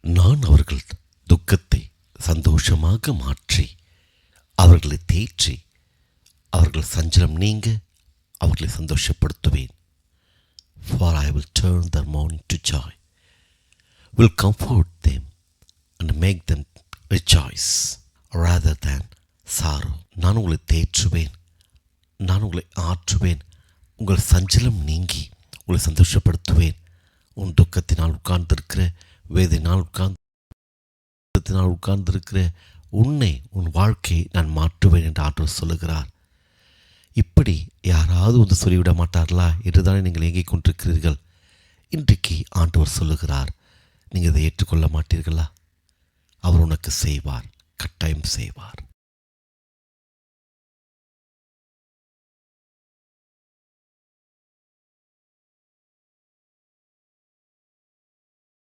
நான் அவர்கள் துக்கத்தை சந்தோஷமாக மாற்றி அவர்களை தேற்றி அவர்கள் சஞ்சலம் நீங்க அவர்களை சந்தோஷப்படுத்துவேன். For I will turn their mourning to joy will comfort them and make them rejoice rather than sorrow நான் உங்களை தேற்றுவேன் நான் உங்களை ஆற்றுவேன் உங்கள் சஞ்சலம் நீங்கி உங்களை சந்தோஷப்படுத்துவேன். உன் துக்கத்தினால் உட்கார்ந்திருக்கிற வேதினால் உட்கார்ந்து உட்கார்ந்திருக்கிற உன்னை உன் வாழ்க்கையை நான் மாற்றுவேன் என்று ஆற்றல் சொல்லுகிறார். இப்படி யாராவது வந்து சொல்லிவிட மாட்டார்களா? என்றுதானே நீங்கள் இயங்கிக் கொண்டிருக்கிறீர்கள். இன்றைக்கு ஆண்டவர் சொல்லுகிறார் நீங்கள் இதை ஏற்றுக்கொள்ள மாட்டீர்களா? அவர் உனக்கு செய்வார் கட்டாயம் செய்வார்.